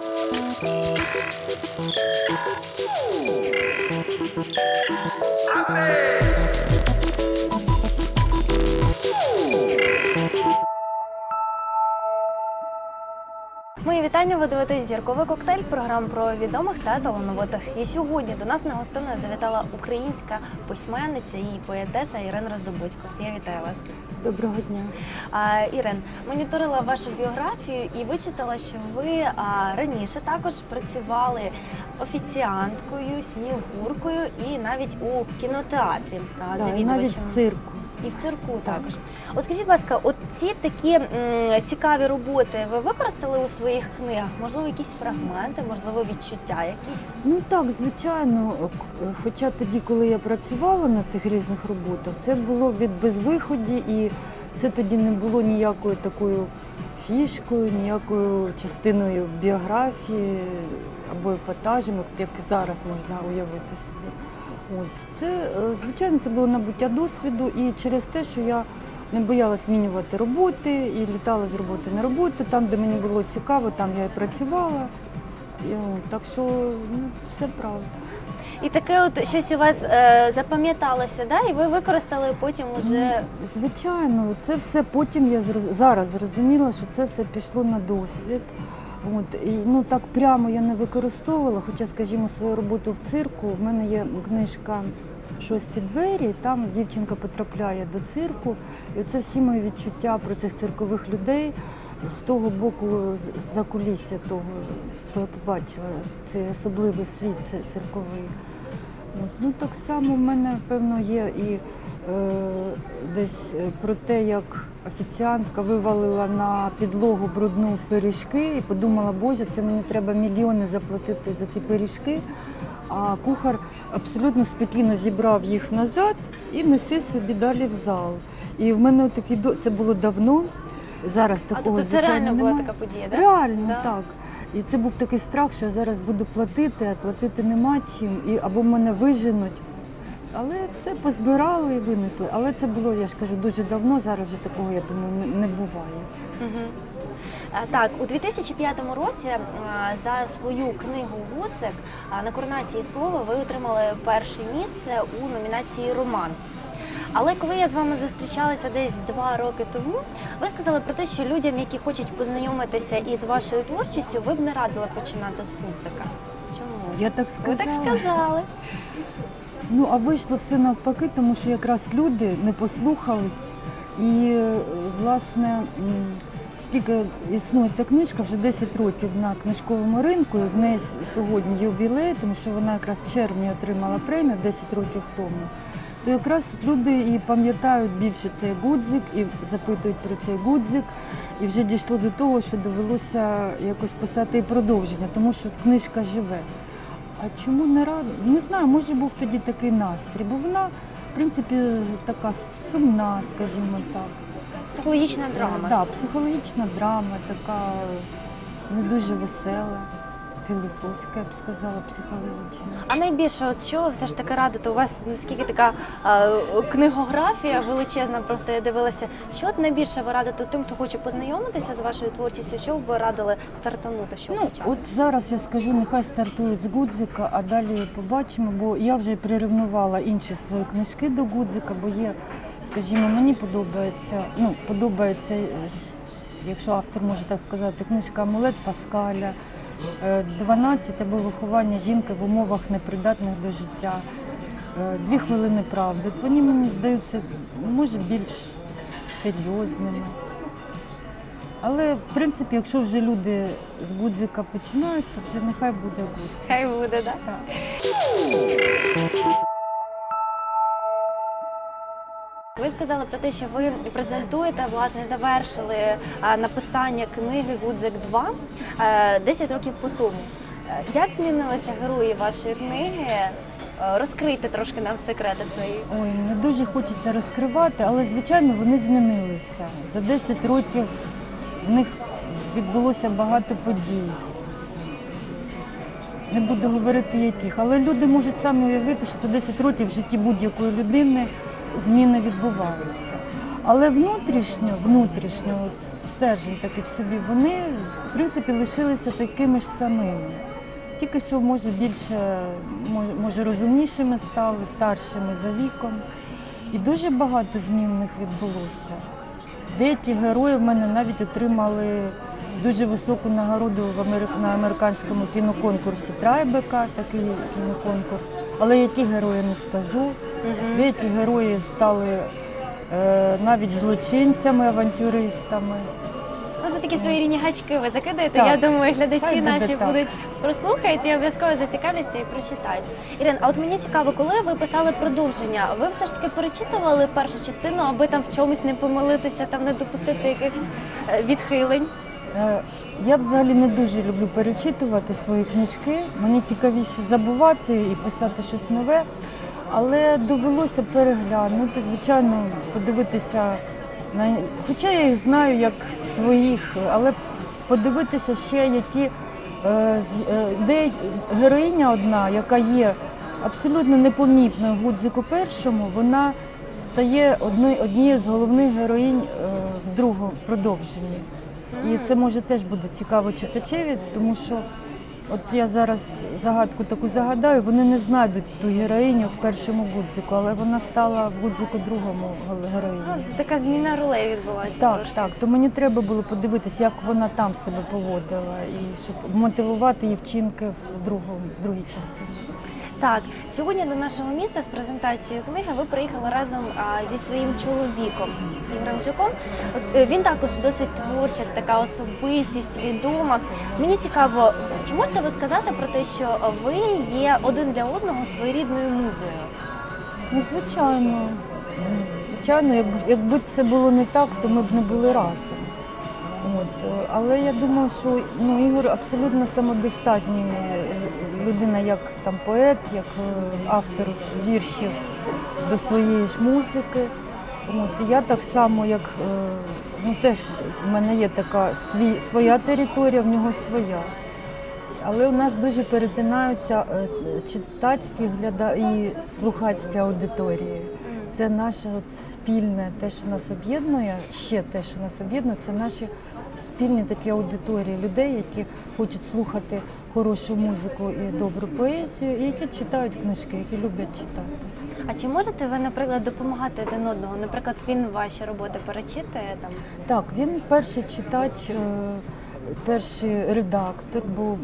Мої вітання. Ви дивитесь зірковий коктейль, програм про відомих та талановитих. І сьогодні до нас на гостину завітала українська письменниця і поетеса Ірина Роздобудько. Я вітаю вас. Доброго дня. А, Ірен, моніторила вашу біографію і вичитала, що ви а, раніше також працювали офіціанткою, снігуркою і навіть у кінотеатрі а, Да, і навіть в цирку. І в цирку також. От скажіть, будь ласка, от ці такі цікаві роботи ви використали у своїх книгах? Можливо, якісь фрагменти, можливо, відчуття якісь? Ну так, звичайно. Хоча тоді, коли я працювала на цих різних роботах, це було від безвиході, і це тоді не було ніякою такою фішкою, ніякою частиною біографії або епатажем, як зараз можна уявити собі. От це, е, звичайно, це було набуття досвіду, і через те, що я не боялась змінювати роботи і літала з роботи на роботу. Там, де мені було цікаво, там я і працювала. Так що ну, все правда. І таке, от щось у вас е, запам'яталося, да? і ви використали потім уже. Ну, Звичайно, це все потім я зараз зрозуміла, що це все пішло на досвід. От, і, ну так прямо я не використовувала, хоча, скажімо, свою роботу в цирку. В мене є книжка Шості двері, там дівчинка потрапляє до цирку. І це всі мої відчуття про цих циркових людей з того боку, за кулісся того, що я побачила, цей особливий світ ци- цирковий. От, ну так само в мене, певно, є і десь е, про те, як офіціантка вивалила на підлогу брудну пиріжки і подумала, боже, це мені треба мільйони заплатити за ці пиріжки. А кухар абсолютно спокійно зібрав їх назад і неси собі далі в зал. І в мене такий до це було давно. Зараз А тобто це реально була така подія, да? Реально, Да. так. І це був такий страх, що я зараз буду платити, а платити нема чим, і або мене виженуть. Але все позбирали і винесли. Але це було, я ж кажу, дуже давно. Зараз вже такого, я думаю, не, буває. Так, у 2005 році за свою книгу Гуцик на коронації слова ви отримали перше місце у номінації Роман. Але коли я з вами зустрічалася десь два роки тому, ви сказали про те, що людям, які хочуть познайомитися із вашою творчістю, ви б не радили починати з Гуцика. Чому? Я так Ви сказала. так сказали. Ну а вийшло все навпаки, тому що якраз люди не послухались. І власне, скільки існує ця книжка, вже 10 років на книжковому ринку, і в неї сьогодні ювілей, тому що вона якраз в червні отримала премію 10 років тому. То якраз люди і пам'ятають більше цей гудзик, і запитують про цей гудзик. І вже дійшло до того, що довелося якось писати і продовження, тому що книжка живе. А чому не рада? Не знаю, може був тоді такий настрій, бо вона, в принципі, така сумна, скажімо так. Психологічна драма. Так, да, психологічна драма, така не дуже весела, філософська, я б сказала, психологічна. А найбільше, от що ви все ж таки радите? У вас наскільки така е, книгографія величезна, просто я дивилася. Що от найбільше ви радите тим, хто хоче познайомитися з вашою творчістю? Що б ви радили стартанути? Що Ну, от зараз я скажу, нехай стартують з Гудзика, а далі побачимо, бо я вже приревнувала інші свої книжки до Гудзика, бо є, скажімо, мені подобається, ну, подобається, е, якщо автор може так сказати, книжка Амулет Паскаля, е, 12 або виховання жінки в умовах непридатних до життя. е, Дві хвилини правди. Вони мені здаються, може, більш серйозними. Але в принципі, якщо вже люди з Гудзика починають, то вже нехай буде Гудзик. Хай буде, да? Так. Ви сказали про те, що ви презентуєте, власне, завершили е, написання книги Гудзик 2 е, 10 років по тому. Е, Як змінилися герої вашої книги? Е, Розкрийте трошки нам секрети свої. Ой, не дуже хочеться розкривати, але звичайно вони змінилися. За 10 років в них відбулося багато подій. Не буду говорити яких, але люди можуть самі уявити, що за 10 років в житті будь-якої людини зміни відбуваються. Але внутрішньо, внутрішньо, от, стержень такий в собі. Вони, в принципі, лишилися такими ж самими. Тільки що, може, більше, може, розумнішими стали, старшими за віком. І дуже багато змін в них відбулося. Деякі герої в мене навіть отримали дуже високу нагороду в Америк- на американському кіноконкурсі Трайбека, такий кіноконкурс. Але які герої не скажу. Деякі герої стали е, навіть злочинцями, авантюристами. Ну, це такі свої рівні гачки ви закидаєте. Так. Я думаю, глядачі Хай буде наші так. будуть прослухають і обов'язково зацікавляться і прочитають. Ірин, а от мені цікаво, коли ви писали продовження, ви все ж таки перечитували першу частину, аби там в чомусь не помилитися, там не допустити якихось е, відхилень. Е, Я взагалі не дуже люблю перечитувати свої книжки. Мені цікавіше забувати і писати щось нове. Але довелося переглянути, звичайно, подивитися на хоча я їх знаю як своїх, але подивитися ще, які е, е, де героїня одна, яка є абсолютно непомітною в Гудзику першому, вона стає однією з головних героїнь е, в другому продовженні. І це може теж буде цікаво читачеві, тому що от я зараз загадку таку загадаю, вони не знайдуть ту героїню в першому Гудзику, але вона стала в Гудзику другому це така зміна ролей відбулася. Так, трошки. так. То мені треба було подивитися, як вона там себе поводила, і щоб мотивувати її вчинки в другому, в другій частині. Так, сьогодні до нашого міста з презентацією книги ви приїхали разом зі своїм чоловіком Ігорем Жуком. Е, він також досить творча, така особистість, відома. Мені цікаво, чи можете ви сказати про те, що ви є один для одного своєрідною музею? Ну, звичайно. Звичайно, якби, якби це було не так, то ми б не були разом. От. е, Але я думаю, що ну, Ігор абсолютно самодостатній людина, як там поет, як е, автор віршів до своєї ж музики. От. Я так само, як е, ну, теж в мене є така свій, своя територія, в нього своя. Але у нас дуже перетинаються е, читацькі гляда і слухацькі аудиторії. Це наше от спільне, те, що нас об'єднує, ще те, що нас об'єднує, це наші спільні такі аудиторії людей, які хочуть слухати хорошу музику і добру поезію, і які читають книжки, які люблять читати. А чи можете ви, наприклад, допомагати один одного? Наприклад, він ваші роботи перечитує там. Так, він перший читач, е, перший редактор, бо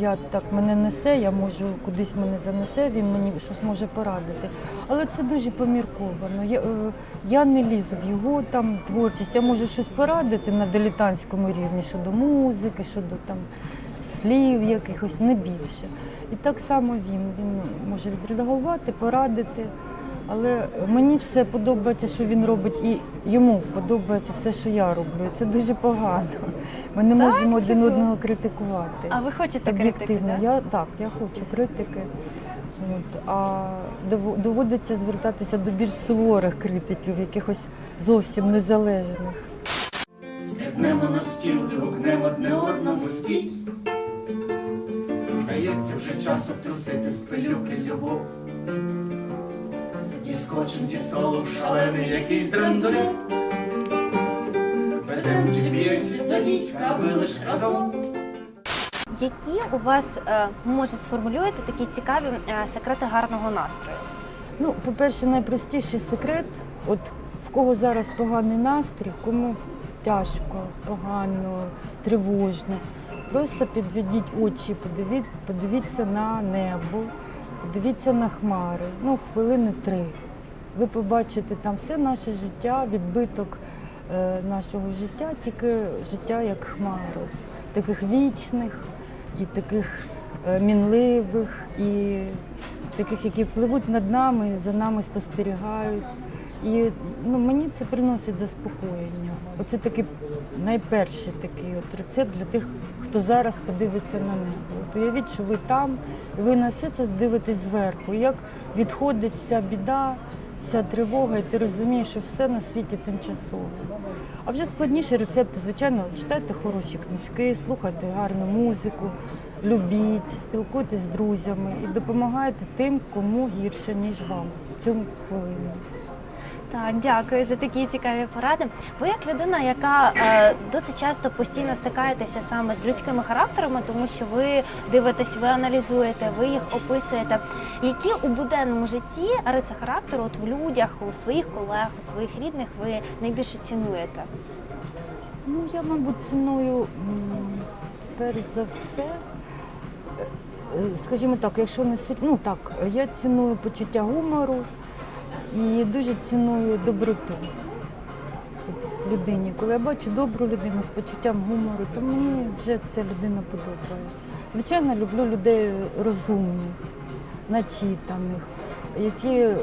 я так мене несе, я можу кудись мене занесе, він мені щось може порадити. Але це дуже помірковано. Я, е, я не лізу в його там творчість, я можу щось порадити на дилетантському рівні щодо музики, щодо там слів якихось, не більше. І так само він, він може відредагувати, порадити. Але мені все подобається, що він робить, і йому подобається все, що я роблю. Це дуже погано. Ми не Так, можемо один одного критикувати. А ви хочете критики? Об'єктивно. Да? Я так, я хочу критики. От, а доводиться звертатися до більш суворих критиків, якихось зовсім незалежних. Зряднемо на стіл, не одне одному стій. Здається, вже час обтрусити з пилюки любов. І скочим зі столу в шалений якийсь драндулет. Ведем GPS до дідька, аби лиш разом. Які у вас е, може сформулюєте такі цікаві е, секрети гарного настрою? Ну, по-перше, найпростіший секрет, от в кого зараз поганий настрій, кому тяжко, погано, тривожно. Просто підведіть очі, подивіть, подивіться на небо, подивіться на хмари, ну, хвилини три. Ви побачите там все наше життя, відбиток е, нашого життя, тільки життя як хмари, таких вічних і таких е, мінливих, і таких, які пливуть над нами, за нами спостерігають. І ну, мені це приносить заспокоєння. Оце такий найперший такий от рецепт для тих, хто зараз подивиться на небо. От уявіть, що ви там, і ви на все це дивитесь зверху. Як відходить вся біда, вся тривога, і ти розумієш, що все на світі тимчасово. А вже складніші рецепти, звичайно, читайте хороші книжки, слухайте гарну музику, любіть, спілкуйтесь з друзями і допомагайте тим, кому гірше, ніж вам в цю хвилину. Так, дякую за такі цікаві поради. Ви як людина, яка е, досить часто постійно стикаєтеся саме з людськими характерами, тому що ви дивитесь, ви аналізуєте, ви їх описуєте. Які у буденному житті риси характеру, от в людях, у своїх колег, у своїх рідних, ви найбільше цінуєте? Ну, я, мабуть, ціную перш за все. е, е, Скажімо так, якщо не ну так, я ціную почуття гумору і дуже ціную доброту людині. Коли я бачу добру людину з почуттям гумору, то мені вже ця людина подобається. Звичайно, люблю людей розумних, начитаних, які е,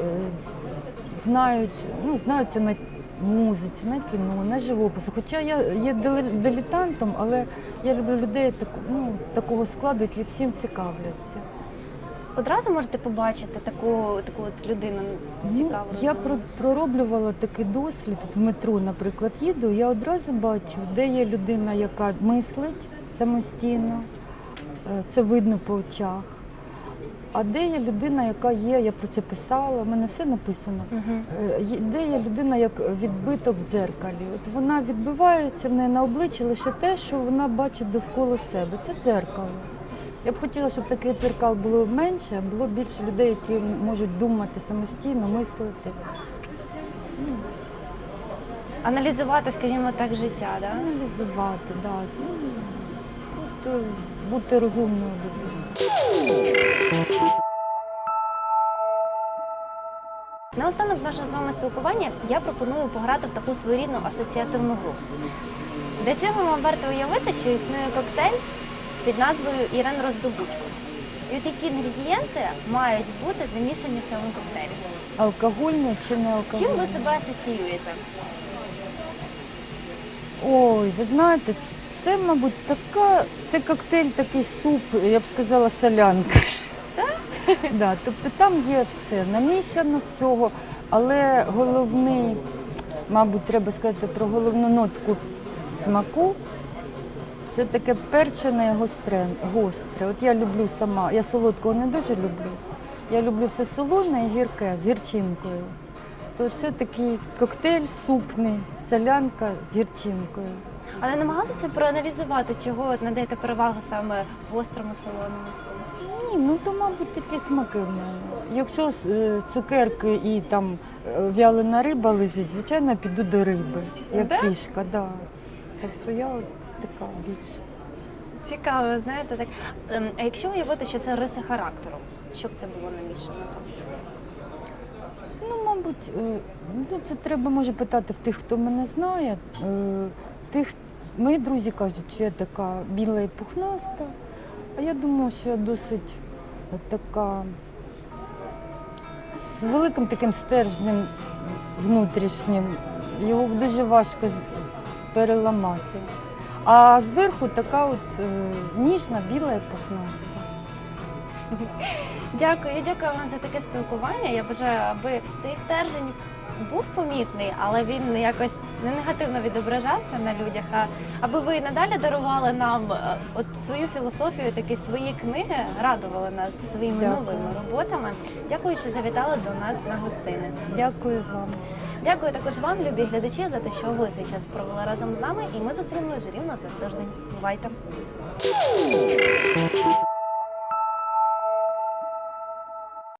знають, ну, знаються на музиці, на кіно, на живопису. Хоча я є дилетантом, але я люблю людей таку, ну, такого складу, які всім цікавляться. Одразу можете побачити таку таку от людину цікаву. Ну, я про- пророблювала такий дослід от в метро, наприклад, їду. Я одразу бачу, де є людина, яка мислить самостійно, е, це видно по очах. А де є людина, яка є, я про це писала, в мене все написано. Е, Де є людина як відбиток в дзеркалі? От вона відбивається в неї на обличчі лише те, що вона бачить довкола себе. Це дзеркало. Я б хотіла, щоб таких дзеркал було менше, було більше людей, які можуть думати самостійно, мислити, Аналізувати, скажімо так, життя, да? аналізувати. Да. Ну, просто бути розумною людиною. Наостанок нашого з вами спілкування я пропоную пограти в таку своєрідну асоціативну гру. Для цього вам варто уявити, що існує коктейль під назвою Ірен Роздобудько. І от які інгредієнти мають бути замішані в цьому коктейлі? Алкогольне чи не З алкогольне? чим ви себе асоціюєте? Ой, ви знаєте, це, мабуть, така, це коктейль, такий суп, я б сказала, солянка. Да, тобто там є все, намішано всього, але головний, мабуть, треба сказати про головну нотку смаку. Це таке перчене гостре, гостре. От я люблю сама, я солодкого не дуже люблю. Я люблю все солоне і гірке з гірчинкою. То це такий коктейль супний, солянка з гірчинкою. Але намагалися проаналізувати, чого от надаєте перевагу саме гострому солоному? Ні, ну то, мабуть, такі смаки в мене. Якщо е, цукерки і там е, вялена риба лежить, звичайно, піду до риби, як Да? кішка, да. Так що я от така більш. Цікаво, знаєте, так. Ем, А якщо уявити, що це риси характеру, що б це було намішано? Ну, мабуть, е, ну, це треба може питати в тих, хто мене знає. Е, Тих, мої друзі кажуть, що я така біла і пухнаста, а я думаю, що я досить така з великим таким стержнем внутрішнім. Його дуже важко переламати. А зверху така от е, ніжна, біла і пухнаста. Дякую, я дякую вам за таке спілкування. Я бажаю, аби цей стержень був помітний, але він якось не негативно відображався на людях. А аби ви надалі дарували нам е, от свою філософію, такі свої книги, радували нас своїми Дякую. новими роботами. Дякую, що завітали до нас на гостини. Дякую вам. Дякую також вам, любі глядачі, за те, що ви цей час провели разом з нами. І ми зустрінемося рівно за тиждень. Бувайте!